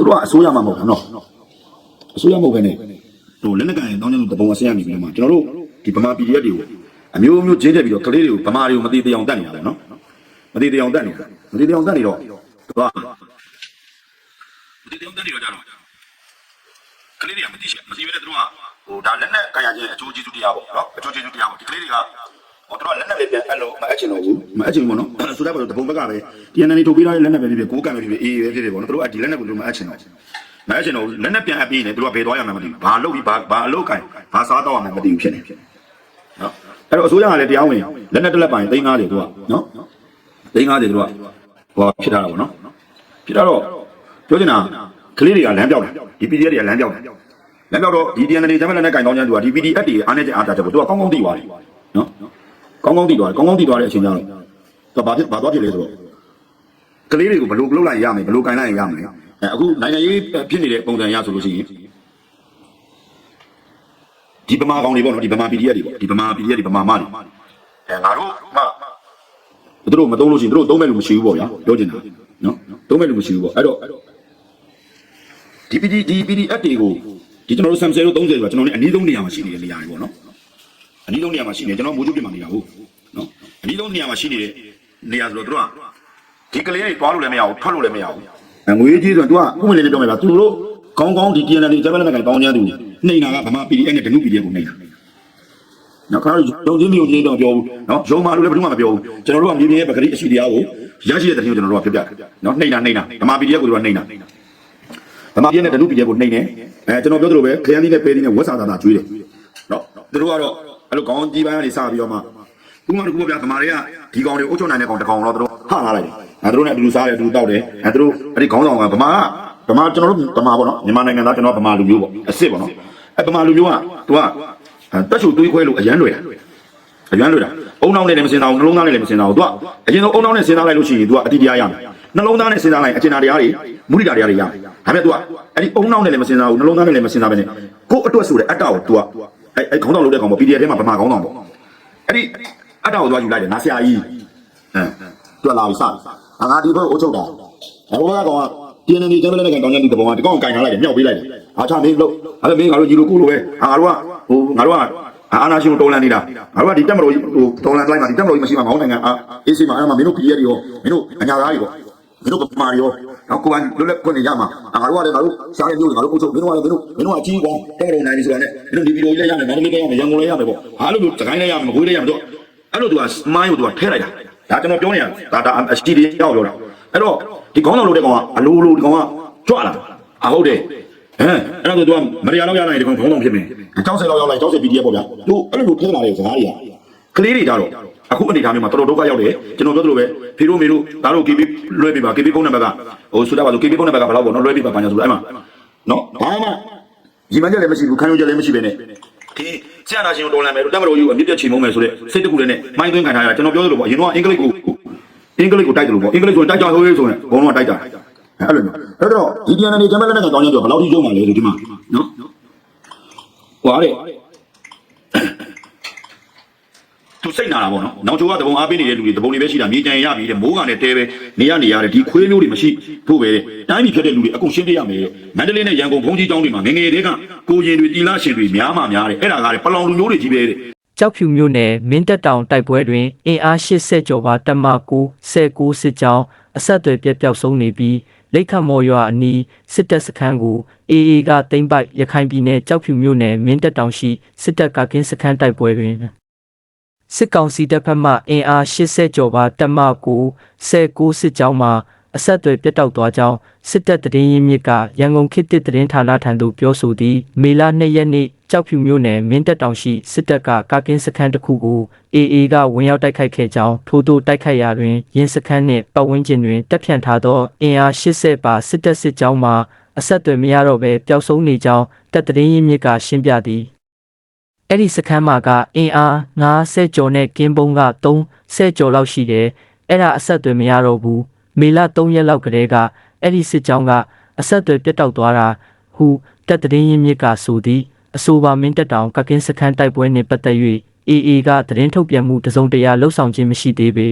သူတို့ကအစိုးရမှာမဟုတ်ဘူးနော်အစိုးရမဟုတ်ဘဲနဲ့ဟိုလက်နက်ကန်တောင်းကျမ်းသူတပုံအစရနေပြီးတော့မှကျွန်တော်တို့ဒီဗမာ PDF တွေကိုအမျိုးမျိုးချင်းတက်ပြီးတော့ကလေးတွေကိုဗမာတွေကိုမတိတရားအောင်တတ်နေတာပေါ့နော်မတိတရားအောင်တတ်နေတာမတိတရားအောင်တတ်နေတော့သူကမတိတရားအောင်တတ်နေတော့ကြတော့ကလေးတွေကမသိရှိမသိဘဲနဲ့သူတို့ကဟိုဒါလက်နက်ကန်ရခြင်းအကျိုးကျေးဇူးတရားပေါ့နော်အကျိုးကျေးဇူးတရားပေါ့ဒီကလေးတွေက ဟိုတို့ကလက်နက်ပဲပြန်အဲ့လိုမအပ်ချင်တော့ဘူးမအပ်ချင်ဘူးပေါ့နော်ဆိုတော့တပုံဘက်ကပဲ TNN ထုတ်ပေးထားတဲ့လက်နက်ပဲဖြစ်ဖြစ်ကိုးကံပဲဖြစ်ဖြစ်အေးပဲဖြစ်ဖြစ်ပေါ့နော်တို့ကဒီလက်နက်ကိုတို့မအပ်ချင်တော့မအပ်ချင်တော့လက်နက်ပြန်အပ်ပြီးနေတို့ကဘယ်သွားရမှန်းမသိဘူးဘာလုပ်ပြီးဘာဘာအလုပ်ကင်ဘာစားတော့မှမသိဘူးဖြစ်နေနော်အဲ့တော့အစိုးရကလည်းတရားဝင်လက်နက်တစ်လက်ပိုင်350တို့ကနော်350တို့ကဟိုဖြစ်တာပေါ့နော်ဖြစ်တာတော့ပြောချင်တာကလေးတွေကလမ်းပြောက်တယ်ဒီ PDF တွေကလမ်းပြောက်တယ်လမ်းပြောက်တော့ဒီ TNN တွေဂျမလက်နက်ကင်တောင်းချမ်းသူကဒီ PDF တွေအားနေချက်အားတာချက်ကိုသူကကောင်းကောင်းသိသွားတယ်နော် ကောင်းကောင်းသိသွားတယ်ကောင်းကောင်းသိသွားတဲ့အချိန်ကျတော့သူကဘာဖြစ်ဘာသွားဖြစ်လဲဆိုတော့ကလေးတွေကိုဘယ်လိုလုပ်လိုက်ရမယ်ဘယ်လိုကင်လိုက်ရမယ်အဲအခုနိုင်ငံရေးဖြစ်နေတဲ့ပုံစံအရဆိုလို့ရှိရင်ဒီဗမာကောင်တွေပေါ့နော်ဒီဗမာ PDF တွေပေါ့ဒီဗမာ PDF တွေဗမာမတွေအဲငါတို့မှသူတို့မသုံးလို့ရှိရင်သူတို့သုံးမဲ့လူမရှိဘူးပေါ့ဗျာပြောချင်တာနော်သုံးမဲ့လူမရှိဘူးပေါ့အဲ့တော့ဒီ PD ဒီ PDF တွေကိုဒီကျွန်တော်တို့ Samsung တို့30ဆိုတာကျွန်တော်လည်းအနည်းဆုံးနေရာမှာရှိနေတဲ့နေရာတွေပေါ့နော် အနည်းဆုံးနေရာမှာရှိနေကျွန်တော်မိုးချုပ်ပြင်မှာနေတာဟုတ်နော်အနည်းဆုံးနေရာမှာရှိနေတဲ့နေရာဆိုတော့သူတို့ကဒီကလေးတွေတွားလို့လည်းမရဘူးထွက်လို့လည်းမရဘူးအငွေကြီးဆိုတော့ तू ကဥမလေးလေးပြောမယ်ဗျာသူတို့ကောင်းကောင်းဒီ TNL ဂျပန်လက်နက်ကန်ကောင်းချမ်းသူနှိမ်တာကဗမာ PDF နဲ့ဒနု PDF ကိုနှိမ်တာနော်ခါတော့ယုံကြည်မယုံကြည်တော့ပြောဘူးနော်ယုံမှလို့လည်းဘယ်သူမှမပြောဘူးကျွန်တော်တို့ကမြေပြင်ရဲ့ပဂရိအရှိတရားကိုရရှိတဲ့တတိယကျွန်တော်တို့ကပြပြတယ်နော်နှိမ်တာနှိမ်တာဗမာ PDF ကိုတို့ကနှိမ်တာဗမာ PDF နဲ့ဒနု PDF ကိုနှိမ်တယ်အဲကျွန်တော်ပြောသလိုပဲခရမ်းသီးနဲ့ပဲသီးနဲ့ဝက်စာသာသာကျွေးတယ်နော်သူတို့ကတော့ အဲ့လိုကောင်းကြီးပိုင်းကနေစပြီးတော့မှခုမှတခုဗျာဗမာတွေကဒီကောင်တွေအုပ်ချုပ်နိုင်တဲ့ကောင်တစ်ကောင်တော့သူတို့ဟာလာလိုက်တယ်အဲသူတို့နဲ့အတူတူစားတယ်အတူတူတောက်တယ်အဲသူတို့အဲ့ဒီခေါင်းဆောင်ကဗမာကဗမာကျွန်တော်တို့ဗမာပေါ့နော်မြန်မာနိုင်ငံသားကျွန်တော်ဗမာလူမျိုးပေါ့အစ်စ်ပေါ့နော်အဲဗမာလူမျိုးကသူကတက်ဆူတွေးခွဲလို့အရန်လွယ်တာအရန်လွယ်တာအုံနောက်နဲ့လည်းမစင်သားဘူးနှလုံးသားနဲ့လည်းမစင်သားဘူးသူကအရင်ဆုံးအုံနောက်နဲ့စင်သားလိုက်လို့ရှိရင်သူကအတိတရားရမယ်နှလုံးသားနဲ့စင်သားလိုက်အကျဉ်းတရားတွေမုဒိတာတရားတွေရမယ်ဒါပေမဲ့သူကအဲ့ဒီအုံနောက်နဲ့လည်းမစင်သားဘူးနှလုံးသားနဲ့လည်းမစင်သားပဲနဲ့ကိုယ့်အတွက်ဆိုတဲ့အတ္တကိုသူက အဲ့အဲ့ခေါင်းဆောင်လုပ်တဲ့ကောင်ပေါ့ PDF ထဲမှာဗမာခေါင်းဆောင်ပေါ့အဲ့ဒီအတောက်သွားယူလိုက်တယ်ငါဆရာကြီးဟမ်သူကလာပြီစပြီငါငါဒီဘက်အုပ်ချုပ်တာအဘောကကောင်ကတင်းနေကြမ်းလည်းကန်တောင်းနေတဲ့ဘောကဒီကောင်ကင်ထားလိုက်တယ်မြောက်ပေးလိုက်တယ်အားချမင်းလို့အဲ့မင်းငါတို့ကြီးလိုကိုလိုပဲငါတို့ကဟိုငါတို့ကအာနာရှင်ကိုတော်လန်နေတာငါတို့ကဒီတက်မလို့ဟိုတော်လန်လိုက်မှာဒီတက်မလို့မရှိမှာမဟုတ်နိုင်ငံအာအေးစီမှာအဲ့မှာမင်းတို့ပြည်ရည်ရောမင်းတို့အညာသားတွေပေါ့မင်းတို့ပမာတွေရော နောက်ကိုယ်ကလွတ်လပ်ခွင့်နေရမှာငါတို့ကလည်းငါတို့စားရမျိုးငါတို့ကိုချုပ်မင်းတို့ကလည်းမင်းတို့မင်းတို့ကအကြီးကောင်တက်မလို့နိုင်နေဆိုတာနဲ့မင်းတို့ဒီဗီဒီယိုလေးရမယ်မန္တလေးလေးရမယ်ရန်ကုန်လေးရမယ်ပေါ့ဟာလို့တကိုင်းလေးရမယ်မကွေးလေးရမယ်တော့အဲ့လိုသူကမိုင်းကိုသူကထဲလိုက်တာဒါကျွန်တော်ပြောနေရတာဒါအရှိတေရောက်ပြောတာအဲ့တော့ဒီခေါင်းဆောင်လုပ်တဲ့ကောင်ကအလိုလိုဒီကောင်ကကြွလာအဟုတ်တယ်ဟမ်အဲ့တော့သူကမရရလောက်ရနိုင်ဒီကောင်ခေါင်းဆောင်ဖြစ်မယ်60လောက်ရောက်လိုက်60 PDF ပေါ့ဗျာသူအဲ့လိုလိုထဲလာတဲ့စကားတွေကကလေးတွေကြတော့ အခုအနေထားမျိုးမှာတော်တော်ဒုက္ခရောက်တယ်ကျွန်တော်ပြောသလိုပဲဖေတို့မေတို့ဒါတို့ KB လွှဲပေးပါ KB ဖုန်းနံပါတ်ကဟိုဆိုတော့ပါဆို KB ဖုန်းနံပါတ်ကဘယ်လောက်ပေါ့နော်လွှဲပေးပါဘာညာဆိုတော့အဲ့မှာနော်ဘာမှဒီမှချက်လည်းမရှိဘူးခံယူချက်လည်းမရှိပဲနဲ့ဒီဆရာနာရှင်ကိုတော်လန်မယ်တို့တက်မတော်ယူအမြင့်ပြတ်ချီမုံမယ်ဆိုတဲ့စိတ်တကူလည်းနဲ့မိုင်းသွင်းခံထားရတာကျွန်တော်ပြောသလိုပေါ့အရင်တော့အင်္ဂလိပ်ကိုအင်္ဂလိပ်ကိုတိုက်တယ်လို့ပေါ့အင်္ဂလိပ်ဆိုရင်တိုက်ကြဟိုးရေးဆိုရင်ဘုံတော့တိုက်ကြအဲ့လိုမျိုးအဲ့တော့ဒီပြန်နေဂျမလက်နဲ့ကောင်းရင်တော့ဘယ်လောက်ထိကျုံမှလဲဒီမှာနော်ဟွာတဲ့ သူစိတ်နာတာပေါ့နော်။နောက်ချိုးကတပုံအားပေးနေတဲ့လူတွေတပုံတွေပဲရှိတာမြေကြံရပြီတဲ့မိုးကလည်းတဲပဲနေရနေရတယ်ဒီခွေးမျိုးတွေမရှိဖို့ပဲတဲ့တိုင်းပြည်ဖြစ်တဲ့လူတွေအကုန်ရှင်းပြရမယ်တဲ့မန္တလေးနဲ့ရန်ကုန်ဘုံကြီးကျောင်းတွေမှာငငယ်တွေကကိုရင်တွေတီလာရှင်တွေများမှများတယ်အဲ့ဒါကလည်းပလောင်လူမျိုးတွေကြီးပဲတဲ့ကြောက်ဖြူမြို့နယ်မင်းတပ်တောင်တိုက်ပွဲတွင်အင်အား80ကျော်ပါတပ်မ9 19စစ်ကြောင်းအဆက်အသွယ်ပြတ်ပြောက်ဆုံးနေပြီးလက်ခတ်မော်ရွာအနီးစစ်တပ်စခန်းကို AA ကသိမ်းပိုက်ရခိုင်ပြည်နယ်ကြောက်ဖြူမြို့နယ်မင်းတပ်တောင်ရှိစစ်တပ်ကကင်းစခန်းတိုက်ပွဲတွင် စစ်ကောင်စီတပ်ဖက်မှအင်အား80ကျော်ပါတပ်မ9 19စစ်ကြောင်းမှာအဆက်အသွယ်ပြတ်တောက်သွားကြောင်းစစ်တပ်တရင်ရင်းမြစ်ကရန်ကုန်ခေတ်တစ်တရင်ဌာနထံသို့ပြောဆိုသည်မေလ2ရက်နေ့ကြောက်ဖြူမြို့နယ်မင်းတပ်တောင်ရှိစစ်တပ်ကကာကင်းစခန်းတစ်ခုကို AA ကဝင်ရောက်တိုက်ခိုက်ခဲ့ကြောင်းထို့သို့တိုက်ခိုက်ရာတွင်ရင်းစခန်းနှင့်ပတ်ဝန်းကျင်တွင်တပ်ဖြန့်ထားသောအင်အား80ပါစစ်တပ်စစ်ကြောင်းမှာအဆက်အသွယ်မရတော့ဘဲပျောက်ဆုံးနေကြောင်းတပ်တရင်ရင်းမြစ်ကရှင်းပြသည် အဲ့ဒီစခန်းမှာကအင်အား90ကျော်နဲ့ကင်းပုံးက30ကျော်လောက်ရှိတယ်အဲ့ဒါအဆက်အသွယ်မရတော့ဘူးမေလ3ရက်လောက်ကတည်းကအဲ့ဒီစစ်ကြောင်းကအဆက်အသွယ်ပြတ်တောက်သွားတာဟုတပ်တရင်ရင်းမြစ်ကဆိုသည်အဆိုပါမင်းတပ်တောင်ကကင်းစခန်းတိုက်ပွဲနှင့်ပတ်သက်၍ AA ကသတင်းထုတ်ပြန်မှုတစုံတရာလှုပ်ဆောင်ခြင်းမရှိသေးပေ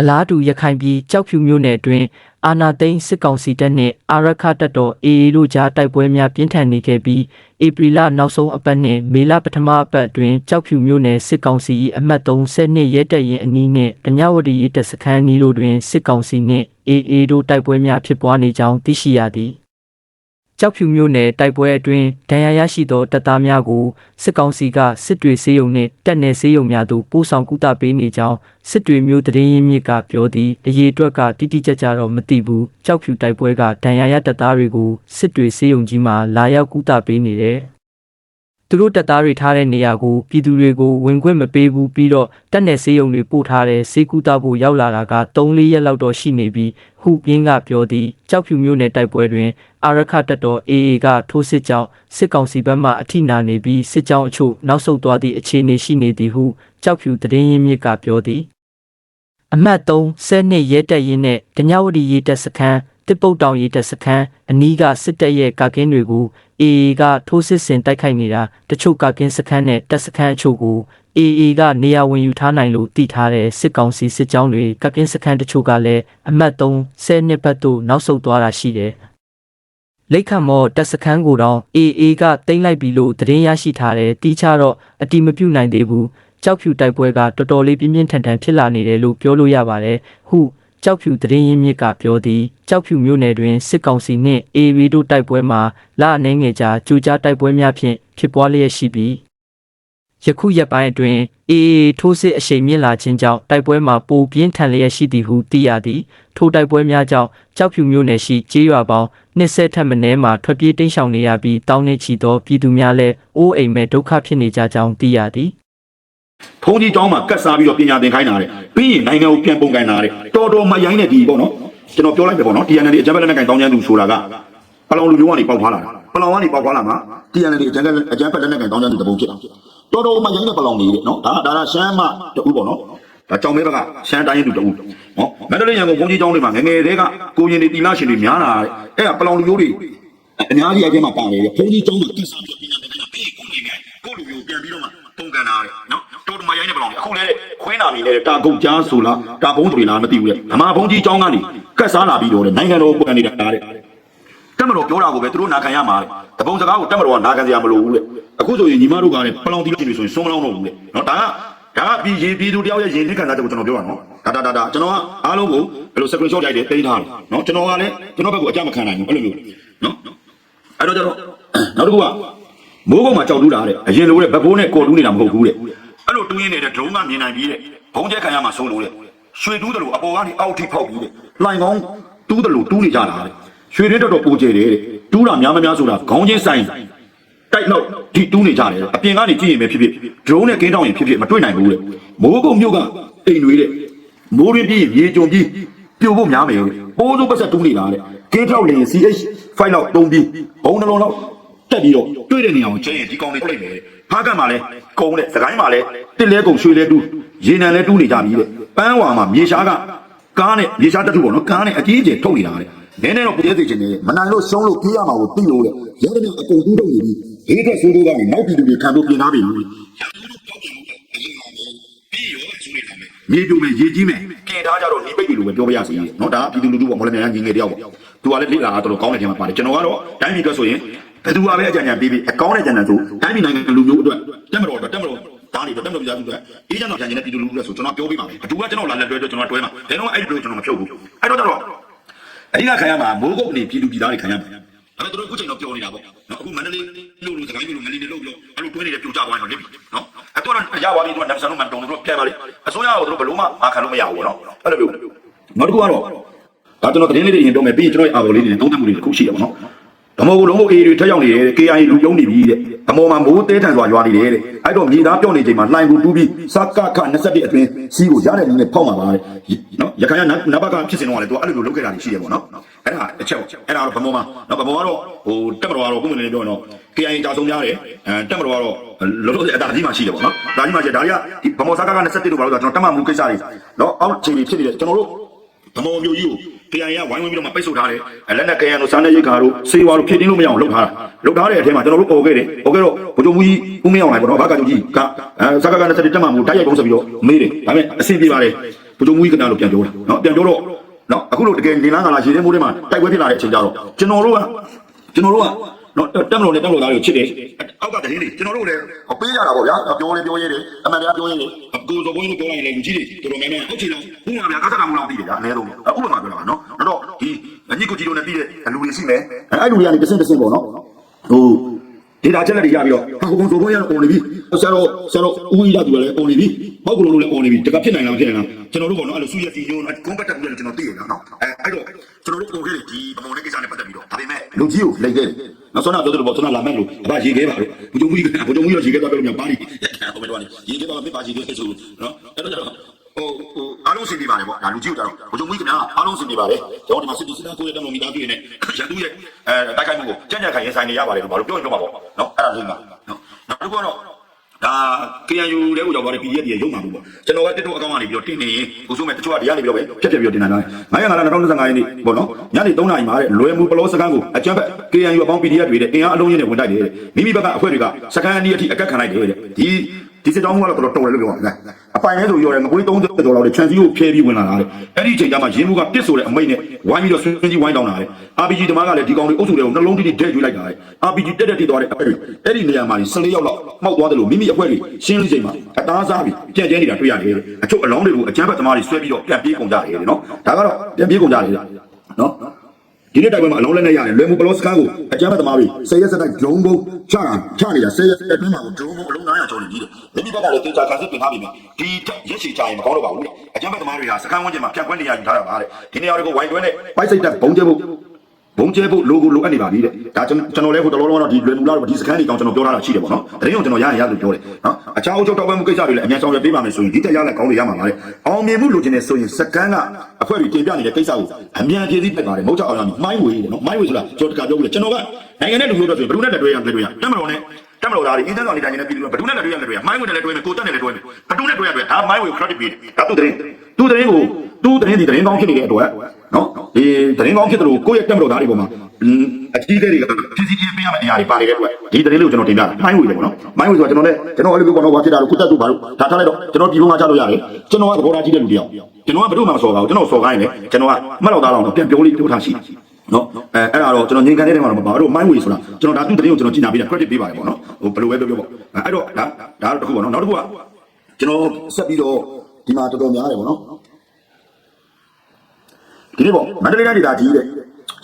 အလားတူရခိုင်ပြည်ကြောက်ဖြူမြို့နယ်အတွင်းအာနာသိန်းစစ်ကောင်စီတပ်နှင့်အာရခတပ်တော် AA တို့ကြားတိုက်ပွဲများပြင်းထန်နေခဲ့ပြီးဧပြီလနောက်ဆုံးအပတ်နှင့်မေလပထမအပတ်အတွင်းကြောက်ဖြူမြို့နယ်စစ်ကောင်စီ၏အမှတ်30နှစ်ရဲတပ်ရင်အနီးနှင့်တညဝတီရဲတပ်စခန်းအနီးတို့တွင်စစ်ကောင်စီနှင့် AA တို့တိုက်ပွဲများဖြစ်ပွားနေကြောင်းသိရှိရသည် ကြောက်ဖြူမြို့နယ်တိုက်ပွဲအတွင်းဒဏ်ရာရရှိသောတပ်သားများကိုစစ်ကောင်စီကစစ်တွေစေယုံနှင့်တပ်နယ်စေယုံများသို့ပို့ဆောင်ကူတပေးနေကြောင်းစစ်တွေမျိုးတရင်ရင်းမြစ်ကပြောသည်အရေးအတွက်ကတိတိကျကျတော့မသိဘူးကြောက်ဖြူတိုက်ပွဲကဒဏ်ရာရတပ်သားတွေကိုစစ်တွေစေယုံကြီးမှာလာရောက်ကူတပေးနေတယ် သူတို့တပ်သားတွေထားတဲ့နေရာကိုပြည်သူတွေကိုဝင်ခွင့်မပေးဘူးပြီးတော့တပ်နယ်စေယုံတွေပို့ထားတဲ့စေကူတာဖို့ရောက်လာတာက3-4ရက်လောက်တော့ရှိနေပြီးဟုပြင်းကပြောသည်ကြောက်ဖြူမျိုးနယ်တိုက်ပွဲတွင်အာရခတပ်တော် AA ကထိုးစစ်ကြောင့်စစ်ကောင်စီဘက်မှအထိနာနေပြီးစစ်ကြောင်းအချို့နောက်ဆုတ်သွားသည့်အခြေအနေရှိနေသည်ဟုကြောက်ဖြူသတင်းရင်းမြစ်ကပြောသည်အမှတ်3ဆယ်နှစ်ရဲတပ်ရင်းနဲ့ဒညဝတီရဲတပ်စခန်း တစ်ပုတ်တောင်ရဲတပ်စခန်းအနီးကစစ်တပ်ရဲ့ကာကင်းတွေကို AA ကထိုးစစ်ဆင်တိုက်ခိုက်နေတာတချို့ကာကင်းစခန်းနဲ့တပ်စခန်းအချို့ကို AA ကနေရာဝင်ယူထားနိုင်လို့တည်ထားတဲ့စစ်ကောင်စီစစ်ကြောင်းတွေကာကင်းစခန်းတချို့ကလည်းအမှတ်3ဆယ်နှစ်ဘက်သို့နောက်ဆုတ်သွားတာရှိတယ်လိတ်ခတ်မော်တပ်စခန်းကိုတော့ AA ကတင်လိုက်ပြီလို့သတင်းရရှိထားတယ်တီးခြားတော့အတိမပြုတ်နိုင်သေးဘူးကြောက်ဖြူတိုက်ပွဲကတော်တော်လေးပြင်းပြင်းထန်ထန်ဖြစ်လာနေတယ်လို့ပြောလို့ရပါတယ်ဟု ကြောက်ဖြူသတင်းရင်းမြစ်ကပြောသည်ကြောက်ဖြူမြို့နယ်တွင်စစ်ကောင်စီနှင့် AB တို့တိုက်ပွဲမှာလအနေငယ်ကြာကြိုကြားတိုက်ပွဲများဖြင့်ဖြစ်ပွားလျက်ရှိပြီးယခုရက်ပိုင်းအတွင်းအေအေထိုးစစ်အရှိန်မြင့်လာခြင်းကြောင့်တိုက်ပွဲမှာပိုပြင်းထန်လျက်ရှိသည်ဟုသိရသည်ထိုတိုက်ပွဲများကြောင့်ကြောက်ဖြူမြို့နယ်ရှိကျေးရွာပေါင်း20ထက်မနည်းမှာထွက်ပြေးတိမ်းရှောင်နေရပြီးတောင်းနှင့်ချီသောပြည်သူများလည်းအိုးအိမ်မဲ့ဒုက္ခဖြစ်နေကြကြောင်းသိရသည် ဖုန်းကြီးကျောင်းမှာကတ်စားပြီးတော့ပညာသင်ခိုင်းတာတဲ့ပြီးရင်နိုင်ငံကိုပြန်ပုံကန်တာတဲ့တော်တော်မရိုင်းတဲ့ဒီပေါ့နော်ကျွန်တော်ပြောလိုက်တယ်ပေါ့နော် TNL အကြမ်းဖက်လက်နက်ကိုင်တောင်းကျမ်းသူဆိုတာကပလောင်လူမျိုးကနေပေါက်သွားလာတာပလောင်ကနေပေါက်သွားလာမှာ TNL အကြမ်းဖက်အကြမ်းဖက်လက်နက်ကိုင်တောင်းကျမ်းသူတပုံဖြစ်တာတော်တော်မရိုင်းတဲ့ပလောင်တွေတဲ့နော်ဒါကဒါကရှမ်းမတူပေါ့နော်ဒါကြောင်မဲဘက်ကရှမ်းတိုင်းရင်းသူတူနော်မန္တလေးရန်ကုန်ဘုန်းကြီးကျောင်းတွေမှာငယ်ငယ်တည်းကကိုရင်တွေတီလာရှင်တွေများလာတဲ့အဲ့ကပလောင်လူမျိုးတွေအများကြီးအကျဉ်းမှာပါနေတယ်ဘုန်းကြီးကျောင်းမှာကတ်စားပြီးတော့ပညာသင်ခိုင်းတာပြီးကိုနေငယ်ကိုလူမျိုးပြန်ပြီးတော့မှပုံကန်တာတဲ့နော်တော်တော် မရိုင်းတဲ့ပလောင်တွေအခုလည်းခွင်းနာမီနဲ့တာကုတ်ကြားဆိုလားတာဘုံတွေလားမသိဘူးတဲ့ဓမ္မဘုန်းကြီးကျောင်းကနေကတ်စားလာပြီးတော့တဲ့နိုင်ငံတော်ကိုကန်နေတာတဲ့တက်မတော်ပြောတာကိုပဲသူတို့နာခံရမှာတပုံစကားကိုတက်မတော်ကနာခံစရာမလိုဘူးလေအခုဆိုရင်ညီမတို့ကလည်းပလောင်တီလို့ရှိနေဆိုရင်စွန်းမလောင်းတော့ဘူးလေနော်ဒါကဒါကပြည်ရေးပြည်သူတယောက်ရဲ့ရင်လစ်ခံစားချက်ကိုကျွန်တော်ပြောတာနော်ဒါဒါဒါဒါကျွန်တော်ကအားလုံးကိုဘယ်လို screenshot ရိုက်တယ်တင်ထားတယ်နော်ကျွန်တော်ကလည်းကျွန်တော်ဘက်ကိုအကြမ်းမခံနိုင်ဘူးအဲ့လိုမျိုးနော်အဲ့တော့ကျတော့နောက်တစ်ခုကမိုးကုတ်မှာကြောက်တူးတာတဲ့အရင်လိုတဲ့ဘက်ဘိုးနဲ့ကော်တူးနေတာမဟုတ်ဘူးတဲ့အဲ့ လိုတူးရင်းနေတဲ့ drone ကမြင်နိုင်ပြီးတဲ့ဘုံကျဲခံရမှာဆုံးလို့တဲ့ရွှေတူးတယ်လို့အပေါ်ကနေအောက်ထိဖောက်ပြီးတဲ့လှိုင်ကောင်းတူးတယ်လို့တူးနေကြတာတဲ့ရွှေရင်းတော်တော်ပိုကျယ်တယ်တဲ့တူးတာများမများဆိုတာခေါင်းချင်းဆိုင်တိုက်တော့ဒီတူးနေကြတယ်အပြင်ကနေကြည့်ရင်ပဲဖြစ်ဖြစ် drone နဲ့ကင်းတောင်းရင်ဖြစ်ဖြစ်မတွေ့နိုင်ဘူးတဲ့မိုးကုတ်မြို့ကအိမ်တွေတဲ့မိုးရင်းပြီးရေကြုံပြီးပြို့ဖို့များမယ်တဲ့ပိုးစိုးပတ်ဆက်တူးနေတာတဲ့ကင်းထောက်လင် CH 5လောက်တုံးပြီးဘုံနှလုံးလောက် တက်ပြီးတော့တွေ့တဲ့နေရာကိုကျင်းရင်ဒီကောင်လေးပြိတ်မယ်တဲ့ဖားကတ်မှာလဲကုံတဲ့စကိုင်းမှာလဲတစ်လဲကုံရွှေလဲတူးရေနံလဲတူးနေကြပြီတဲ့ပန်းဝါမှာမြေရှားကကားနဲ့မြေရှားတက်တူပေါ့နော်ကားနဲ့အကြီးအကျယ်ထုတ်နေတာတဲ့ နည်းနည်းတော့ပြည့်စုံချင်တယ်မနိုင်လို့ရှုံးလို့ပြေးရမှာကိုသိလို့တဲ့ရဲတဲ့ကအကုန်တူးတော့နေပြီဘေးထွက်ဆိုးလို့ကနေနောက်ပြည်သူတွေခံဖို့ပြင်ထားပြီလို့မြေတူမယ်ရေကြီးမယ်ပြင်ထားကြတော့ဒီပိတ်တွေလိုပဲပြောပြရစီเนาะဒါကပြည်သူလူထုပေါ့မော်လမြိုင်ကြီးငယ်တယောက်ပေါ့သူကလည်းလေ့လာတော့ကောင်းတဲ့ထဲမှာပါတယ်ကျွန်တော်ကတော့တိုင်းပြည်အတွက်ဆိုရင် ဘယ်သူကပဲအကြံဉာဏ်ပေးပြီးအကောင်းတဲ့ကြံဉာဏ်ဆိုတိုင်းပြည်နိုင်ငံလူမျိုးအတွက်တက်မတော်အတွက်တက်မတော်ဒါနေတော့တက်မတော်ပြကြသူအတွက်အေးကျွန်တော်ကြံဉာဏ်နဲ့ပြည်သူလူထုအတွက်ဆိုကျွန်တော်ပြောပေးပါမယ်ဘသူကကျွန်တော်လာလက်တွဲတော့ကျွန်တော်တွဲမှာဘယ်တော့အဲ့ဒီလိုကျွန်တော်မဖြုတ်ဘူးအဲ့တော့တော့အဓိကခံရမှာမိုးကုတ်နေပြည်သူပြည်သားတွေခံရမှာဒါပေမဲ့တို့အခုချိန်တော့ပြောနေတာပေါ့နော်အခုမန္တလေးလို့လို့စကိုင်းလို့မန္တလေးလို့လို့အဲ့လိုတွဲနေတဲ့ပြိုကျသွားရင်တော့လစ်ပြီနော်အဲ့တော့ရပါပြီတို့နမ်ဆန်လို့မန်တုံတို့ပြန်ပါလေအစိုးရကိုတို့ဘယ်လို့မှမခံလို့မရဘူးပေါ့နော်အဲ့လိုမျိုးနောက်တစ်ခုကတော့ဒါကျွန်တော်သတင်းလေးတွေရင်တော့မယ်ပြီးရင်ကျွန်တော်ရဲ့အာဘော်လေးတွေသုံးသပ်မှုတွေတစ်ခုရှိတယ်ပေါ့နော် ဓမောကိုလုံးကိုအေးတွေထက်ရောက်နေတယ် KI လူယုံနေပြီတဲ့အမော်မှာမိုးတဲထန်စွာရွာနေတယ်တဲ့အဲ့တော့မြေသားပြော့နေချိန်မှာလှိုင်ကူတူးပြီးစကခ21အတွင်းစီးကိုရတဲ့လူနဲ့ဖောက်မှာပါတဲ့နော်ရခိုင်ကနဘကဖြစ်စင်တော့လေသူအဲ့လိုလိုလုပ်ခဲ့တာရှိတယ်ပေါ့နော်အဲ့ဒါအချက်ပေါ့အဲ့ဒါတော့ဗမောမှာနော်ဗမောကတော့ဟိုတက်မတော်ကတော့ပုံမှန်လေးပြောတော့ KI တာဆုံးများတယ်အဲတက်မတော်ကတော့လောလောဆယ်အတားကြီးမှရှိတယ်ပေါ့နော်ဒါကြီးမှရှိဒါကြီးကဒီဗမောစကခ21တို့ဘာလို့ဆိုတော့ကျွန်တော်တက်မှမူကိစ္စတွေနော်အောက်ချိန်တွေဖြစ်နေတယ်ကျွန်တော်တို့ဗမောမျိုးကြီးကို KI ကဝိုင်းဝန်းပြီးတော့မှပိတ်ဆို့ထားတယ်။လက်နက် KI တို့စားနေရိတ်ခါတို့စေဝါတို့ဖြစ်တင်းလို့မရအောင်လုပ်ထားတာ။လုပ်ထားတဲ့အထဲမှာကျွန်တော်တို့ပေါ်ခဲ့တယ်။ပေါ်ခဲ့တော့ဘုံကြုံကြီးဦးမင်းအောင်လိုက်ပေါ့နော်။ဘာကကြုံကြီးကအဲစကားကနဲ့စတဲ့တက်မှမူတိုက်ရိုက်ပုံဆက်ပြီးတော့မေးတယ်။ဒါပေမဲ့အဆင်ပြေပါတယ်။ဘုံမူကြီးကနာလို့ပြန်ပြောတာနော်ပြန်ပြောတော့နော်အခုလို့တကယ်နေလားကလာရေထဲမိုးထဲမှာတိုက်ပွဲဖြစ်လာတဲ့အချိန်ကြတော့ကျွန်တော်တို့ကကျွန်တော်တို့က နော်တက်မလို့နဲ့တက်မလို့သားတွေကိုချစ်တယ်အောက်ကတည်းကကျွန်တော်တို့လည်းပေးရတာပေါ့ဗျာပြောလေပြောရဲတယ်အမှန်တရားပြောရဲတယ်ကိုယ်စောဘုန်းကြီးတို့ပြောလိုက်ရင်လည်းလူကြီးတွေတော်တော်များများဟုတ်ချင်တော့ဘုရားဗျာကစားတာမလို့သိတယ်ဗျာအနည်းဆုံးဥပမာပြောတာနော်တော့ဒီညစ်ကိုကြီးတို့နဲ့ပြီးတဲ့လူတွေရှိမယ်အဲ့လူတွေကနေတစ်စင်းတစ်စင်းပေါ့နော်ဟို ဒေတာချက်လက်တွေရပြီးတော့ဟာကိုယ်စောဘုန်းကြီးကပုံနေပြီဆရာတော်ဆရာတော်ဦးကြီးကသူလည်းပုံနေပြီပောက်ကလို့လည်းပုံနေပြီတကဖြစ်နိုင်လားမဖြစ်နိုင်လားကျွန်တော်တို့ပေါ့နော်အဲ့လိုစုရစီညိုးကွန်ပတ်တက်ပြီးတော့ကျွန်တော်သိရတာနော်အဲအဲ့တော့ကျွန်တော်တို့ပုံခဲ့တယ်ဒီအမော်လေးကိစ္စနဲ့ပတ်သက်ပြီးတော့ဒါပေမဲ့လူကြီးကိုလိတ်ခဲ့တယ်နောက်ဆုံးတော့ပြောတယ်ပေါ့ကျွန်တော်လာမဲ့လို့အဘရေခဲပါလို့ဘုံမူကြီးကဘုံမူကြီးတော့ရေခဲသွားပြောလို့မြန်ပါလိဟိုမဲ့တော့ရေခဲသွားမဖြစ်ပါရေခဲဆိုနော်အဲ့တော့ ဟိုဟိုအားလုံးစင်ပြပါတယ်ပေါ့ဒါလူကြီးတို့တော့ဘုံမူကြီးကအားလုံးစင်ပြပါတယ်ကျွန်တော်ဒီမှာစစ်တီစစ်သားကိုရတဲ့မမီသားပြည့်နေရန်သူရဲ့အဲတိုက်ခိုက်မှုကိုကြံ့ကြံ့ခိုင်ရင်ဆိုင်နေရပါတယ်လို့ဘာလို့ပြောရင်ပြောမှာပေါ့နော်အဲ့ဒါလေးမှာနော်နောက်တစ်ခုကတော့ဒါ KNU တဲ့ကိုရောက်သွားတဲ့ PDF တွေရုံမှာပေါ့ကျွန်တော်ကတစ်တော့အကောင့်ကနေပြီးတော့တင်နေရင်ကိုစိုးမဲ့တချို့ကဒီကနေပြီးတော့ပဲဖြတ်ဖြတ်ပြီးတော့တင်လာတယ်900လာ2025ရက်နေ့ပေါ့နော်ညနေ3နာရီမှာတဲ့လွယ်မှုပလောစကန်ကိုအကြမ်းဖက် KNU အပေါင်း PDF တွေတဲ့အင်အားအလုံးကြီးနဲ့ဝင်တိုက်တယ်တဲ့မိမိဘက်ကအခွင့်တွေကစကန်အနည်းအထိအကက်ခံလိုက်တယ်တဲ့ဒီဒီစစ်တောင်းမှုကတော့တော်တော်တော်တယ်လို့ပြောပါတယ် အပိုင်လဲဆိုရောတယ်ငပွေး30ဒေါ်လာတွေခြံစည်းကိုဖျဲပြီးဝင်လာတာတဲ့အဲ့ဒီအချိန်ကျမှရင်းမှုကပစ်ဆိုတဲ့အမိတ်နဲ့ဝိုင်းပြီးတော့ဆွင်းကြီးဝိုင်းတောင်းတာတဲ့ RPG တမားကလည်းဒီကောင်တွေအုပ်စုတွေကိုနှလုံးတိတိဒဲကျွေးလိုက်တာတဲ့ RPG တက်တက်တိသွားတဲ့အဖက်တွေအဲ့ဒီနေရာမှာ14ယောက်လောက်မှောက်သွားတယ်လို့မိမိအဖွဲတွေရှင်းလိချိန်မှာအသားစားပြီးကြံ့ကျဲနေတာတွေ့ရတယ်တဲ့အချုပ်အလောင်းတွေကိုအကြမ်းဖက်သမားတွေဆွဲပြီးတော့ပြန်ပြေးကုန်ကြတယ်တဲ့နော်ဒါကတော့ပြန်ပြေးကုန်ကြတယ်နော် ဒီနေ့တိုက်ပွဲမှာအလုံးလက်နဲ့ရတယ်လွယ်မှုဘလော့စကန်ကိုအကြမ်းဖက်သမားတွေဆယ်ရက်ဆက်တိုက်ဒုံဘုံချတာချနေတာဆယ်ရက်အတွင်းမှာဒုံဘုံအလုံး900ကျော်နေကြီးတယ်မိမိဘက်ကလည်းတင်ချာခံစစ်ပြင်ထားပြီမယ်ဒီရက်ရှည်ချရင်မကောင်းတော့ပါဘူးတဲ့အကြမ်းဖက်သမားတွေဟာစကန်ဝန်းကျင်မှာပြန်ကွက်နေရယူထားတာပါတဲ့ဒီနေရာတွေကိုဝိုင်းတွဲနဲ့ပိုက်စိတ်တက်ဘုံကျဲဖို့ ဘုံကျဲဖို့လိုကိုလိုအပ်နေပါပြီတဲ့ဒါကျွန်တော်ကျွန်တော်လည်းဟိုတလောလောတော့ဒီလွယ်မှုလားတော့ဒီစကန်တွေတောင်ကျွန်တော်ပြောထားတာရှိတယ်ပေါ့နော်တရင်ကိုကျွန်တော်ရရင်ရလို့ပြောတယ်နော်အခြားအုပ်ချုပ်တော်ပွဲမှုကိစ္စတွေလည်းအများဆုံးရပေးပါမယ်ဆိုရင်ဒီတက်ရလက်ကောင်းတွေရမှာပါတဲ့အောင်မြင်မှုလိုချင်တဲ့ဆိုရင်စကန်ကအခွဲတွေတင်ပြနေတဲ့ကိစ္စကိုအမြန်ဖြည့်ဆည်းပြပါတယ်မဟုတ်ကြအောင်ရမမိုင်းဝေးတယ်နော်မိုင်းဝေးဆိုတာကျွန်တော်တကပြောပြတယ်ကျွန်တော်ကနိုင်ငံနဲ့လူမျိုးတော့ဆိုရင်ဘယ်သူနဲ့တက်တွဲရမလဲတွဲရတက်မတော်နဲ့တက်မတော်သားတွေအင်းတန်းဆောင်နေတိုင်းနဲ့ပြည်သူကဘယ်သူနဲ့တက်တွဲရမလဲတွဲရမိုင်းဝေးနဲ့လည်းတွဲမယ်ကိုတက်နဲ့လည်းတွဲမယ်ဘယ်သူနဲ့တွဲရတွဲဒါမိုင်းဝေး credit ပေးတယ်ဒါသူတရင်သူတရင်ကိုသူတရင်ဒီတရင်ကောင်းဖြစ်နေတဲ့အတွက် နော်ဒီတရင်ကောင်းဖြစ်တယ်လို့ကိုယ့်ရဲ့တက်မတော်သားတွေပေါ်မှာအကြီးကလေးတွေကဖြည့်ဆည်းပေးရမယ့်နေရာတွေပါနေတဲ့အတွက်ဒီတရင်လေးကိုကျွန်တော်တင်ပြတာမိုင်းဝေးတယ်ပေါ့နော်မိုင်းဝေးဆိုတာကျွန်တော်လည်းကျွန်တော်အဲ့လိုမျိုးပေါ့နော်ဘာဖြစ်တာလို့ကုတက်သူပါလို့ဒါထားလိုက်တော့ကျွန်တော်ဒီဘုံမှာချလို့ရတယ်ကျွန်တော်ကသဘောထားကြီးတဲ့လူတယောက်ကျွန်တော်ကဘယ်သူမှမစော်ပါဘူးကျွန်တော်စော်ခိုင်းတယ်ကျွန်တော်ကမှတ်တော့သားတော့ပြန်ပြောလေးပြောထားရှိနော်အဲအဲ့ဒါတော့ကျွန်တော်ငင်ခံတဲ့ထဲမှာတော့မပါဘူးမိုင်းဝေးဆိုတာကျွန်တော်ဒါသူတရင်ကိုကျွန်တော်ကြည့်နာပေးတာ credit ပေးပါတယ်ပေါ့နော်ဟိုဘယ်လိုပဲပြောပြောပေါ့အဲ့တော့ဒါဒါတော့တစ်ခုပေါ့နော်နောက်တစ်ခုကကျွန်တော်ဆက်ပြီးတော့ဒီမှာတော်တော်များတယ်ပေါ့နော် ဒီနေ့ပေါ့မန္တလေးတိုင်းဒေသကြီးတဲ့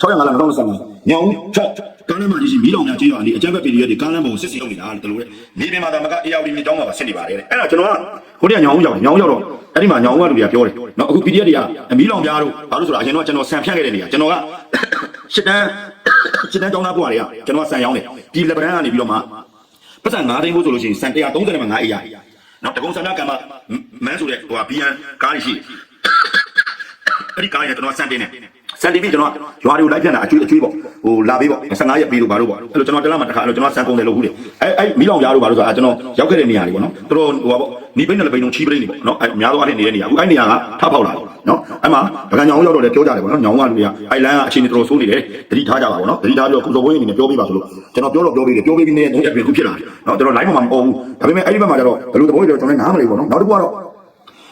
605လ2025ညောင်6ကားလမ်းမှာကြီးရှိမီးလောင်များကျေးရွာလေးအကြမ်းဖက်ပြည်သူတွေကားလမ်းပေါ်ကိုစစ်စီလုပ်နေတာတလို့လေနေပင်မှာဒါမက ARD မြေတောင်းမှာပါစစ်နေပါတယ်တဲ့အဲ့ဒါကျွန်တော်ကဟိုတည်းကညောင်ရောက်တယ်ညောင်ရောက်တော့အဲ့ဒီမှာညောင်ကလူတွေကပြောတယ်နော်အခု PDF တွေကမီးလောင်ပြားတို့ဘာလို့ဆိုတော့အရင်တော့ကျွန်တော်ဆန်ဖြန့်ခဲ့တဲ့နေရာကျွန်တော်ကရှစ်တန်းရှစ်တန်းတောင်းသားဘွားတွေကကျွန်တော်ကဆန်ရောင်းတယ်ဒီလက်ပံကနေပြီးတော့မှပတ်စံ9သိန်းဖို့ဆိုလို့ရှိရင်ဆန်130နဲ့မှ9အေးရနော်တကုံဆန္ဒကံမမန်းဆိုတဲ့ဟိုကဘီယန်ကားကြီးရှိ အဲ့ဒီကားရကျွန်တော်ဆန်တင်တယ်ဆန်တင်ပြီးကျွန်တော်ရွာတွေကိုလိုက်ပြန်တာအကျွေးအကျွေးပေါ့ဟိုလာပေးပေါ့15ရက်ပြီးလို့ဘာလို့ပေါ့အဲ့လိုကျွန်တော်တလားမှာတစ်ခါအဲ့လိုကျွန်တော်ဆန်ကုန်တယ်လို့ဟုတ်တယ်အဲ့အဲ့မီးလောင်ရားတို့ဘာလို့ဆိုတာကျွန်တော်ရောက်ခဲ့တဲ့နေရာတွေပေါ့နော်သူတို့ဟိုပါပေါ့နီးပိန်းနဲ့လပိန်းလုံးချီးပိန်းနေပေါ့နော်အဲ့အများသောအားဖြင့်နေတဲ့နေရာအခုအဲ့နေရာကထဖောက်လာတယ်နော်အဲ့မှာဗကန်ညောင်ရောက်တော့လည်းပြောကြတယ်ပေါ့နော်ညောင်ကလူတွေကအဲ့လမ်းကအချိန်တော်တော်ဆိုးနေတယ်တတိထားကြပါပေါ့နော်တတိထားပြီးတော့ကုသိုလ်ဘွေးအနေနဲ့ပြောပြပါဆိုလို့ကျွန်တော်ပြောတော့ပြောပြီးတယ်ပြောပြီးပြီးနေတဲ့တော့အခုဖြစ်လာတယ်နော်ကျွန်တော် line မှာမဟုတ်ဘူးဒါပေမဲ့အဲ့ဒီဘက်မှာကျတော့ဘယ်လိုသဘောတွေတော့ကျွန်တော်လည်းနားမလည်ဘူးပေါ့နော်နောက်တစ်ခုကတော့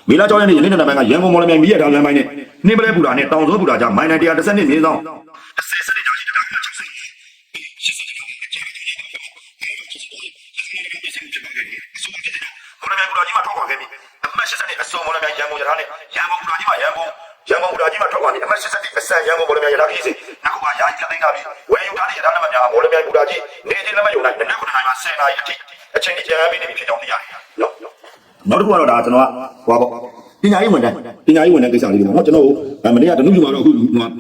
မီလာကျောင်းရဲ့နေ့နေ့တနင်္လာပိုင်းကရန်ကုန်မော်လမြိုင်မီးရထားလမ်းပိုင်းနဲ့နှင်းပလဲပူတာနဲ့တောင်စိုးပူတာကြားမိုင်နယ်130နှစ်မြေဆောင်အစစနေကြောင့်ရှိတာက60မော်လမြိုင်ပူတာကြီးမှာထောက်ခွာခဲ့ပြီအမှတ်80နဲ့အစုံမော်လမြိုင်ရန်ကုန်ရထားနဲ့ရန်ကုန်ပူတာကြီးမှာရန်ကုန်ရန်ကုန်ပူတာကြီးမှာထောက်ခွာနေအမှတ်80နဲ့အစံရန်ကုန်မော်လမြိုင်ရထားကြီးစီနောက်ကရာကြီးသိမ်းထားပြီးဝယ်ယူထားတဲ့ရထားနံပါတ်များမော်လမြိုင်ပူတာကြီးနေချင်းလက်မယုံနိုင်နနက်9နာရီမှ10နာရီအထိအချိန်ကြီးကြာပြီးနေပြီဖြစ်ကြောင်းသိရတယ်နော် နောက်တစ်ခုကတော့ဒါကျွန်တော်ကဟိုပါပေါ့ပညာရေးဝန်ထမ်းပညာရေးဝန်ထမ်းကိစ္စလေးတွေပေါ့နော်ကျွန်တော်မနေ့ကတနုလူမှာတော့အခု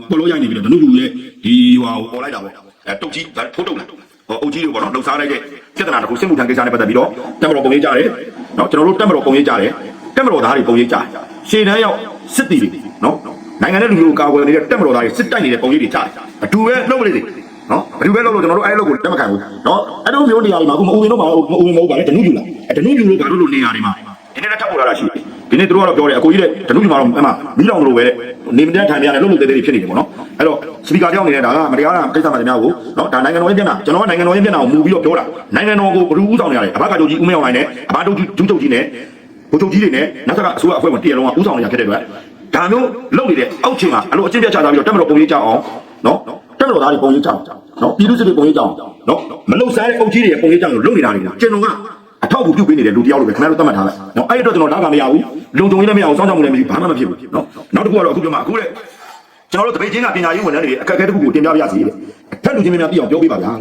ပေါ်လို့ရိုက်နေပြီတော့တနုလူရဲ့ဒီဟိုပေါ်လိုက်တာပေါ့အဲတုတ်ကြီးဖိုးတုတ်လားဟိုအုတ်ကြီးတွေပေါ့နော်လှုပ်ရှားလိုက်တဲ့ပြဿနာတစ်ခုစစ်မှုထမ်းကိစ္စနဲ့ပတ်သက်ပြီးတော့တက်မတော်ပုံရေးကြတယ်နော်ကျွန်တော်တို့တက်မတော်ပုံရေးကြတယ်တက်မတော်သားတွေပုံရေးကြတယ်ရှေ့တန်းရောက်စစ်တီတွေနော်နိုင်ငံရဲ့လူမျိုးကာကွယ်နေတဲ့တက်မတော်သားတွေစစ်တိုက်နေတဲ့ပုံရေးတွေကြတယ်အတူပဲနှုတ်ကလေးတွေနော်ဘယ်သူပဲလုပ်လို့ကျွန်တော်တို့အဲ့လိုကိုလက်မခံဘူးနော်အဲ့လိုမျိုးနေရာတွေမှာအခုမအူမင်းတို့မှာမအူမင်းမဟုတ်ပါနဲ့ဒနုယူလားဒနုယူလို့ဘာလို့လို့နေရာတွေမှာ ဒီနေ့လည်းထပ်ပေါ်လာတာရှိတယ်ဒီနေ့သူတို့ကတော့ပြောတယ်အကိုကြီးတဲ့ဒနုယူမှာတော့အမှမီးလောင်လို့ပဲတဲ့နေမတဲ့ထိုင်ပြရတယ်လို့လို့တဲတဲဖြစ်နေတယ်ပေါ့နော်အဲ့တော့စပီကာကြောင့်နေတဲ့ဒါကမတရားတာကိစ္စမှတည်းများကိုနော်ဒါနိုင်ငံတော်ရဲ့မျက်နှာကျွန်တော်ကနိုင်ငံတော်ရဲ့မျက်နှာကိုမူပြီးတော့ပြောတာနိုင်ငံတော်ကိုဘယ်သူဥဆောင်နေရလဲအဘကချုပ်ကြီးဦးမေအောင်နိုင်နဲ့အဘတို့ကြီးဒုချုပ်ကြီးနဲ့ဘဘုချုပ်ကြီးတွေနဲ့နောက်ထပ်ကအစိုးရအဖွဲ့ဝင်တရလုံးကဥဆောင်နေရခဲ့တဲ့အတွက်ဒါမျိုးလုပ်နေတဲ့အောက်ခြေမှာအဲ့လိုအချင်းပြချထားပြီးတော့တက်မတော်ပုံရေးကြအောင်နော်တက်မတော်သားတွေပုံရေးကြအောင်နော်ပြည်သူစစ်တွေပုံရေးကြအောင်နော်မလုံစားတဲ့အုပ်ကြီးတွေပုံရေးကြအောင်လုပ်နေတာတွေကကျွန်တော်က အထောက်အကူပြုပေးနေတဲ့လူတယောက်လိုပဲခင်ဗျားတို့သတ်မှတ်ထားလိုက်နော်အဲ့ဒီတော့ကျွန်တော်နားကမရဘူးလုံခြုံရေးလည်းမရအောင်စောင့်ရှောက်မှုလည်းမရှိဘူးဘာမှမဖြစ်ဘူးနော်နောက်တစ်ခုကတော့အခုပြောမှာအခုတဲ့ကျွန်တော်တို့တပိတ်ချင်းကပညာရေးဝန်ထမ်းတွေအခက်အခဲတစ်ခုကိုတင်ပြပါရစေတဲ့ထက်လူချင်းများပြအောင်ပြောပေးပါဗျာ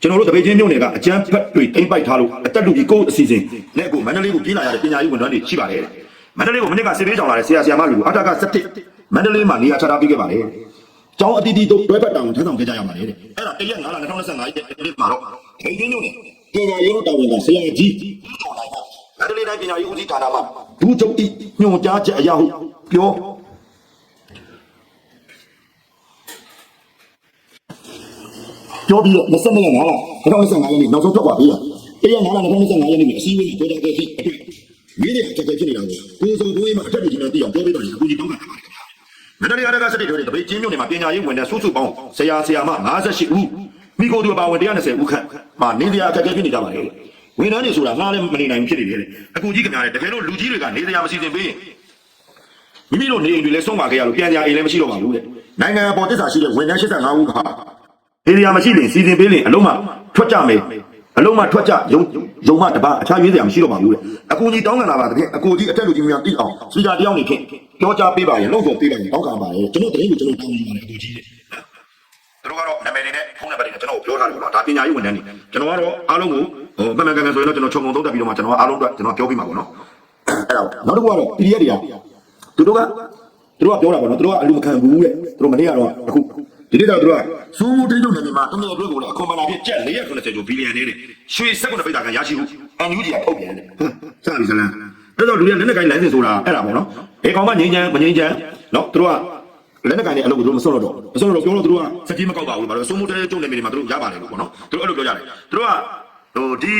ကျွန်တော်တို့တပိတ်ချင်းမြို့နယ်ကအကျန်းဖက်တွေတိမ့်ပိုက်ထားလို့အတက်လူကြီးကိုယ်အစီအစဉ်နဲ့ကိုမန္တလေးကိုပြေးလာရတဲ့ပညာရေးဝန်ထမ်းတွေရှိပါတယ်မန္တလေးကိုမနစ်ကစစ်ပေးဆောင်လာတဲ့ဆရာဆရာမလူအထက်က17မန္တလေးမှာနေရာချထားပေးခဲ့ပါတယ်ကျောင်းအတီးတီးတို့တွဲဖက်တောင်ထမ်းဆောင်ခဲ့ကြရပါတယ်တဲ့အဲ့ဒါတရက်9လ2025ရက်နေ့မှာတော့ဒိန်ဒင်းမြို့နယ် ပညာရေးတော်ဝင်ကဆရာကြီးမန္တလေးတိုင်းပညာရေးဦးစီးဌာနမှာဒူးချုပ်တိညွှန်ကြားချက်အရာဟုပြောပြောပြီးတော့22ရက်9လ2025ရက်နေ့နောက်ဆုံးထွက်သွားပြီ။တရက်9လ2025ရက်နေ့မှာအစည်းအဝေးကိုကြောက်တဲ့ဖြစ်အတွက်မိတဲ့အခက်အခဲဖြစ်နေတာကိုကိုယ်စုံကိုယ်မှာအထက်တွေကြီးများသိအောင်ပြောပေးပါလိမ့်အခုဒီတောင်းတာပါခင်ဗျာ။မန္တလေးအားကစစ်တွေတပိတ်ချင်းမြို့နယ်မှာပညာရေးဝန်ထမ်းစုစုပေါင်းဆရာဆရာမ58ဦး မိကိုသူအပါဝင်120ဦးခန့်မှာနေစရာအခက်အခဲဖြစ်နေကြပါလေ။ဝန်ထမ်းတွေဆိုတာငှားလည်းမနေနိုင်ဘူးဖြစ်နေတယ်လေ။အခုကြီးခင်ဗျာလေတကယ်လို့လူကြီးတွေကနေစရာမစီစဉ်ပေးရင်မိမိတို့နေအိမ်တွေလည်းဆုံးပါခဲ့ရလို့ပြန်ကြအိမ်လည်းမရှိတော့ပါဘူးတဲ့။နိုင်ငံပေါ်တစ္ဆာရှိတဲ့ဝန်ထမ်း85ဦးခါဧရိယာမရှိရင်စီစဉ်ပေးရင်အလုံးမထွက်ကြမယ်အလုံးမထွက်ကြယုံယုံမတပါအခြားရွေးစရာမရှိတော့ပါဘူးလေအကူကြီးတောင်းခံလာပါတဲ့အကူကြီးအတက်လူကြီးများတိအောင်စီတာတယောက်နေဖြင့်ပြောကြပေးပါရင်လုံးစုံပေးပါရင်တောင်းခံပါလေကျွန်တော်တရင်ကိုကျွန်တော်တောင်းနေပါတယ်အကူကြီးတဲ့ သူတို့ကတော့နာမည်တွေနဲ့ဖုန်းနံပါတ်တွေနဲ့ကျွန်တော်ပြောထားတယ်ပေါ့နော်ဒါပညာရေးဝန်ထမ်းတွေကျွန်တော်ကတော့အားလုံးကိုဟိုမှန်မှန်ကန်ကန်ဆိုရင်တော့ကျွန်တော်ခြုံငုံသုံးသပ်ပြီးတော့မှကျွန်တော်အားလုံးအတွက်ကျွန်တော်ပြောပြမှာပေါ့နော်အဲ့ဒါနောက်တစ်ခုကတော့ PDF တွေကသူတို့ကသူတို့ကပြောတာပေါ့နော်သူတို့ကအလူမခံဘူးတဲ့သူတို့မနေ့ကတော့အခုဒီနေ့တော့သူတို့ကစူးတင်းကျုံနေမှာတမန်တို့ကိုလည်းအခွန်ပမာပြကျက်490ကျော်ဘီလီယံနဲ့ရွှေစက်ကွန်ပိတ်တာကရရှိဖို့အန်ယူဂျီကထုတ်ပြန်တယ်ဟမ်စပြီစလန်အဲ့တော့လူတွေကလက်နက်ကိုင်းလိုင်းစင်ဆိုတာအဲ့ဒါပေါ့နော်အေကောင်မငိမ့်ချမ်းမငိမ့်ချမ်းနော်သူတို့က လက်နက်ကိုင်းတဲ့အလုပ်ကိုသူတို့မစွန့်တော့တော့မစွန့်တော့ပြောလို့သူတို့ကစက်ကြီးမကောက်ပါဘူးဘာလို့စိုးမိုးတဲကျုံနေနေမှာသူတို့ရပါတယ်လို့ပေါ့နော်သူတို့အဲ့လိုပြောကြတယ်သူတို့ကဟိုဒီ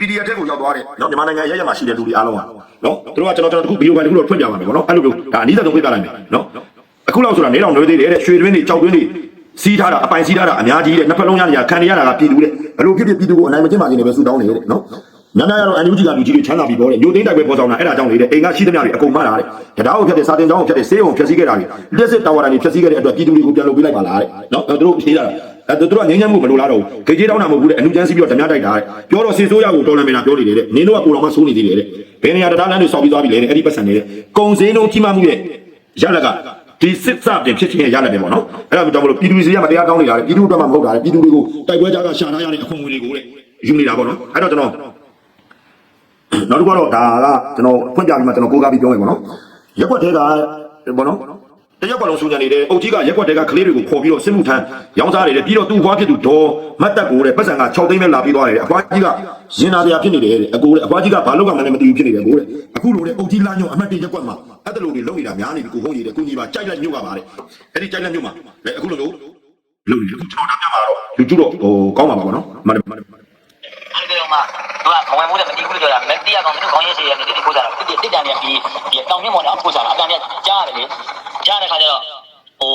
PDF တက်ကိုရောက်သွားတယ်နော်မြန်မာနိုင်ငံရရမှာရှိတဲ့လူတွေအားလုံးကနော်သူတို့ကကျွန်တော်ကျွန်တော်တခုဗီဒီယိုဖိုင်တခုတော့ဖွင့်ပြပါမယ်ပေါ့နော်အဲ့လိုမျိုးဒါအနည်းဆုံးပြပြလိုက်မယ်နော်အခုလောက်ဆိုတာနေတော့နှွေးသေးတယ်တဲ့ရွှေတွင်းတွေကြောက်တွင်းတွေစီးထားတာအပိုင်စီးထားတာအများကြီးတဲ့နှစ်ဖက်လုံးရနေရခံရရတာကပြည်သူတဲ့ဘယ်လိုဖြစ်ဖြစ်ပြည်သူကိုအနိုင်မကျင့်ပါစေနဲ့ပဲဆူတောင်းနေတယ်နော် ညနာရတော့အန်ယူဂျီကလူကြီးတွေချမ်းသာပြီးပေါ်တယ်ညိုသိန်းတိုက်ပဲပေါ်ဆောင်တာအဲ့ဒါကြောင့်လေတဲ့အိမ်ကရှိသမျှတွေအကုန်မတာတဲ့တရားကိုဖြတ်တဲ့စာတင်ကြောင်းကိုဖြတ်တဲ့ဆေးရုံဖြတ်စည်းခဲ့တာတွေလက်စစ်တာဝါဒတွေဖြတ်စည်းခဲ့တဲ့အတွက်ပြည်သူတွေကိုပြန်လုပ်ပေးလိုက်ပါလားတဲ့နော်သူတို့ဖြေးတာအဲ့သူတို့ကငြိမ်းချမ်းမှုမလိုလားတော့ဘူးခေကြီးတောင်းတာမဟုတ်ဘူးတဲ့အနုချမ်းစီးပြီးတော့ဓမြတိုက်တာတဲ့ပြောတော့စီဆိုးရကိုတော်လန်မင်တာပြောနေတယ်တဲ့နင်းတို့ကကိုတော်မှစိုးနေသေးတယ်တဲ့ဘယ်နေရာတရားလမ်းတွေဆောက်ပြီးသွားပြီလေတဲ့အဲ့ဒီပတ်စံနေတဲ့ကုံစင်းလုံးကြီးမှမှုရဲ့ရလကဒီစစ်စတင်ဖြစ်ခြင်းရဲ့ရလတယ်ပေါ့နော်အဲ့ဒါကြောင့်မလို့ပြည်သူစီရမတရားတောင်းနေတာလေပြည်သူတို့မှမဟုတ်တာလေပြည်သူတွေကိုတိုက်ပွဲကြားကရှာထားရတဲ့အခွင့်အရေးတွေကိုတဲ့ယူနေတာပေါ့နော်အဲ့တော့ကျွန်တော် နောက်တစ်ခုကတော့ဒါကကျွန်တော်ဖွင့်ပြပြီးမှကျွန်တော်ကိုးကားပြီးပြောမယ်ပေါ့နော်ရက်ွက်တဲကပေါ့နော်တရက်ကွက်လုံးစူညံနေတယ်အုတ်ကြီးကရက်ွက်တဲကကလေးတွေကိုခေါ်ပြီးတော့စစ်မှုထမ်းရောင်းစားနေတယ်ပြီးတော့သူ့ဘွားဖြစ်သူဒေါ်မတ်တက်ကိုတဲ့ပတ်စံက6သိန်းပဲလာပြီးသွားတယ်အဘွားကြီးကရင်နာတရားဖြစ်နေတယ်တဲ့အကိုတဲ့အဘွားကြီးကဘာလို့ကမှလည်းမသိဘူးဖြစ်နေတယ်ကိုတဲ့အခုလိုတဲ့အုတ်ကြီးလာညုံအမှတ်တရက်ွက်မှာအဲ့ဒါလိုတွေလုပ်နေတာများနေပြီကိုဟုတ်ရည်တဲ့ကိုကြီးပါကြိုက်လက်ညုံကပါတဲ့အဲ့ဒီကြိုက်လက်ညုံမှာလေအခုလိုလို့လုပ်နေတယ်အခုကျွန်တော်တာပြမှာတော့လူကျူတော့ဟိုကောင်းပါပါပေါ့နော်မှန်တယ်မှန်တယ် အဲ့ဒီတော့မှသူကဘဝင်မှုတဲ့မတိဘူးလို့ပြောတာမတိရကောင်မင်းတို့ခေါင်းရင်းစီရနေတိတိခိုးကြတာတိတိတစ်တန်ပြန်ပြီးဒီတောင်မြင့်ပေါ်နဲ့အောက်ခိုးကြတာအတန်ပြန်ကြားရတယ်လေကြားတဲ့ခါကျတော့ဟို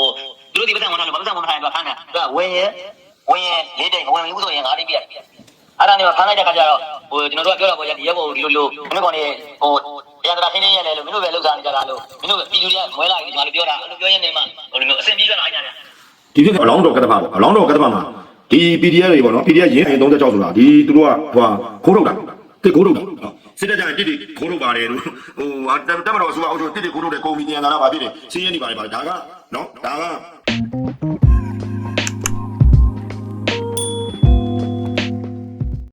သူတို့ဒီပတ်စံဝင်လာလို့ပတ်စံဝင်မထိုင်တော့ခန်းတယ်သူကဝင်ရဝင်ရလေးတိတ်ဝင်ဘူးဆိုရင်ငါးတိတ်ပြတ်အဲ့ဒါနေမှာဖမ်းလိုက်တဲ့ခါကျတော့ဟိုကျွန်တော်တို့ကပြောတာပေါ့ရဒီရက်ပေါ်ဒီလိုလိုမင်းတို့ကောင်နေဟိုတရားတရားခင်းနေရတယ်လို့မင်းတို့ပဲလောက်စားနေကြတာလို့မင်းတို့ပြည်သူတွေကမွဲလာပြီးငါတို့ပြောတာအဲ့လိုပြောရင်နေမှာဟိုလိုမျိုးအဆင်ပြေကြတာအားကြတယ်ဒီဖြစ်ကအလောင်းတော်ကတ္တမပေါ့အလောင်းတော်ကတ္တမမှာ ဒီ PDF တွေပေါ့နော် PDF ရင်းရင်36ဆိုတာဒီသူတို့ကဟိုခိုးထုတ်တာတစ်ခိုးထုတ်တာစစ်တပ်ကြရင်တစ်တစ်ခိုးထုတ်ပါတယ်လို့ဟိုတက်မတော်ဆိုအောင်ဆိုတစ်တစ်ခိုးထုတ်တဲ့ကုမ္ပဏီတန်တာလားဗာဖြစ်တယ်စီးရဲနေပါတယ်ဗာဒါကနော်ဒါက